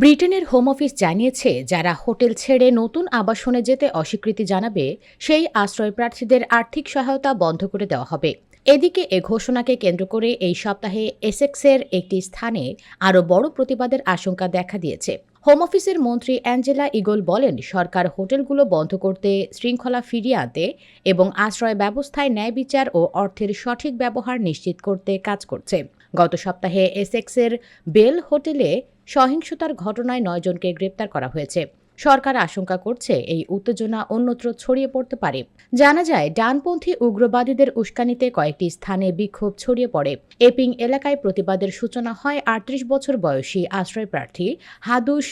ব্রিটেনের home office জানিয়েছে, যারা হোটেল ছেড়ে নতুন আবাসনে যেতে অস্বীকৃতি জানাবে, সেই আশ্রয় প্রার্থীদের আর্থিক সহায়তা বন্ধ করে দেওয়া হবে। এদিকে এ ঘোষণাকে কেন্দ্র করে এই সপ্তাহে এসেক্সের একটি স্থানে আরও বড় প্রতিবাদের আশঙ্কা দেখা দিয়েছে। হোম অফিসের মন্ত্রী অ্যাঞ্জেলা ইগল বলেন, সরকার হোটেলগুলো বন্ধ করতে শৃঙ্খলা ফিরিয়ে আনতে এবং আশ্রয় ব্যবস্থায় ন্যায় বিচার ও অর্থের সঠিক ব্যবহার নিশ্চিত করতে কাজ করছে। গত সপ্তাহে এসেক্সের বেল হোটেলে সহিংসতার ঘটনায় নয়জনকে গ্রেপ্তার করা হয়েছে। সরকার আশঙ্কা করছে এই উত্তেজনা অন্যত্র ছড়িয়ে পড়তে পারে। জানা যায়, ডানপন্থী উগ্রবাদীদের উস্কানিতে কয়েকটি স্থানে বিক্ষোভ ছড়িয়ে পড়ে। এপিং এলাকায় প্রতিবাদের সূচনা হয় আটত্রিশ বছর বয়সী আশ্রয়প্রার্থী হাদুস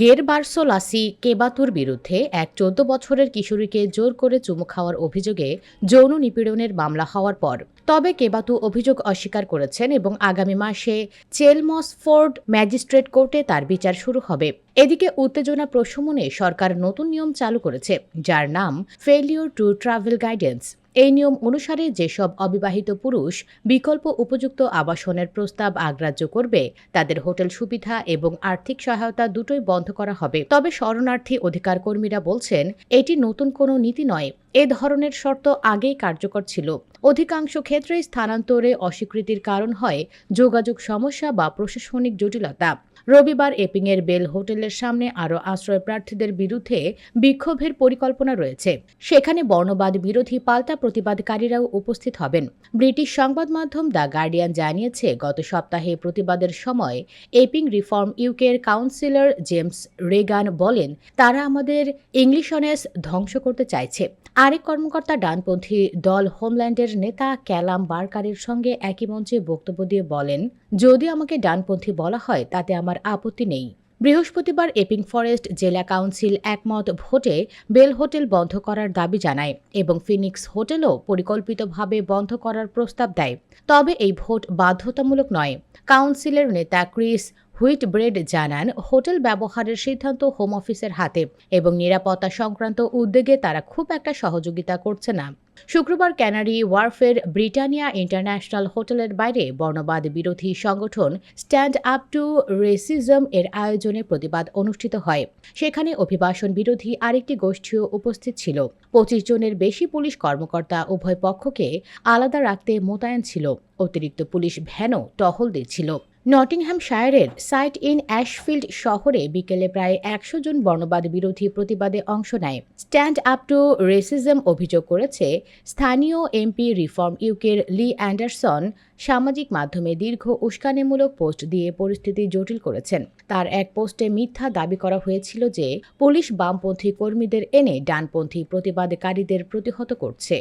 গেরবার্সোলাসি কেবাতুর বিরুদ্ধে এক চোদ্দ বছরের কিশোরীকে জোর করে চুমু খাওয়ার অভিযোগে যৌন নিপীড়নের মামলা হওয়ার পর। তবে কেবাতু অভিযোগ অস্বীকার করেছেন এবং আগামী মাসে চেলমসফোর্ড ম্যাজিস্ট্রেট কোর্টে তার বিচার শুরু হবে। এদিকে উত্তেজনা প্রশমনে সরকার নতুন নিয়ম চালু করেছে, যার নাম ফেলিওর টু ট্রাভেল গাইডেন্স এই নিয়ম অনুসারে যেসব অবিবাহিত পুরুষ বিকল্প উপযুক্ত আবাসনের প্রস্তাব আগ্রাহ্য করবে, তাদের হোটেল সুবিধা এবং আর্থিক সহায়তা দুটোই বন্ধ করা হবে। তবে শরণার্থী অধিকার কর্মীরা বলছেন, এটি নতুন কোনো নীতি নয়। এ ধরনের শর্ত আগেই কার্যকর ছিল। অধিকাংশ ক্ষেত্রে স্থানান্তরে অস্বীকৃতির কারণ হয় যোগাযোগ সমস্যা বা প্রশাসনিক জটিলতা। রবিবার এপিংয়ের বেল হোটেলের সামনে আরও আশ্রয় প্রার্থীদের বিরুদ্ধে বিক্ষোভের পরিকল্পনা রয়েছে। সেখানে বর্ণবাদ বিরোধী পাল্টা প্রতিবাদকারীরাও উপস্থিত হবেন। ব্রিটিশ সংবাদ মাধ্যম দ্য গার্ডিয়ান জানিয়েছে, গত সপ্তাহে প্রতিবাদের সময় এপিং রিফর্ম ইউকের কাউন্সিলর জেমস রেগান বলেন, তারা আমাদের ইংলিশনেস ধ্বংস করতে চাইছে। আরেক কর্মকর্তা ডানপন্থী দল হোমল্যান্ডের নেতা ক্যালাম বার্কারের সঙ্গে একই মঞ্চে বক্তব্য দিয়ে বলেন, যদি আমাকে ডানপন্থী বলা হয়, তাতে আমার আপত্তি নেই। বৃহস্পতিবার এপিং ফরেস্ট জেলা কাউন্সিল একমত ভোটে বেল হোটেল বন্ধ করার দাবি জানায় এবং ফিনিক্স হোটেলও পরিকল্পিতভাবে বন্ধ করার প্রস্তাব দেয়। তবে এই ভোট বাধ্যতামূলক নয়। কাউন্সিলের নেতা ক্রিস হুইট ব্রেড জানান, হোটেল ব্যবহারের সিদ্ধান্ত হোম অফিসের হাতে এবং নিরাপত্তা সংক্রান্ত উদ্যোগে তারা খুব একটা সহযোগিতা করছে না। শুক্রবার ক্যানারি ওয়ার্ফের ব্রিটানিয়া ইন্টারন্যাশনাল হোটেলের বাইরে বর্ণবাদ বিরোধী সংগঠন স্ট্যান্ড আপ টু রেসিজম এর আয়োজনে প্রতিবাদ অনুষ্ঠিত হয়। সেখানে অভিবাসন বিরোধী আরেকটি গোষ্ঠীও উপস্থিত ছিল। পঁচিশ জনের বেশি পুলিশ কর্মকর্তা উভয় পক্ষকে আলাদা রাখতে মোতায়েন ছিল। অতিরিক্ত পুলিশ ভ্যানও টহল দিচ্ছিল। নটিংহ্যামশায়ারের সাইট ইন অ্যাশফিল্ড শহরে বিকেলে প্রায় একশো জন বর্ণবাদ বিরোধী প্রতিবাদে অংশ নেয়। স্ট্যান্ড আপ টু রেসিজম অভিযোগ করেছে, স্থানীয় এমপি রিফর্ম ইউকের লি অ্যান্ডারসন সামাজিক মাধ্যমে দীর্ঘ উস্কানিমূলক পোস্ট দিয়ে পরিস্থিতি জটিল করেছেন। তার এক পোস্টে মিথ্যা দাবি করা হয়েছিল যে, পুলিশ বামপন্থী কর্মীদের এনে ডানপন্থী প্রতিবাদকারীদের প্রতিহত করছে।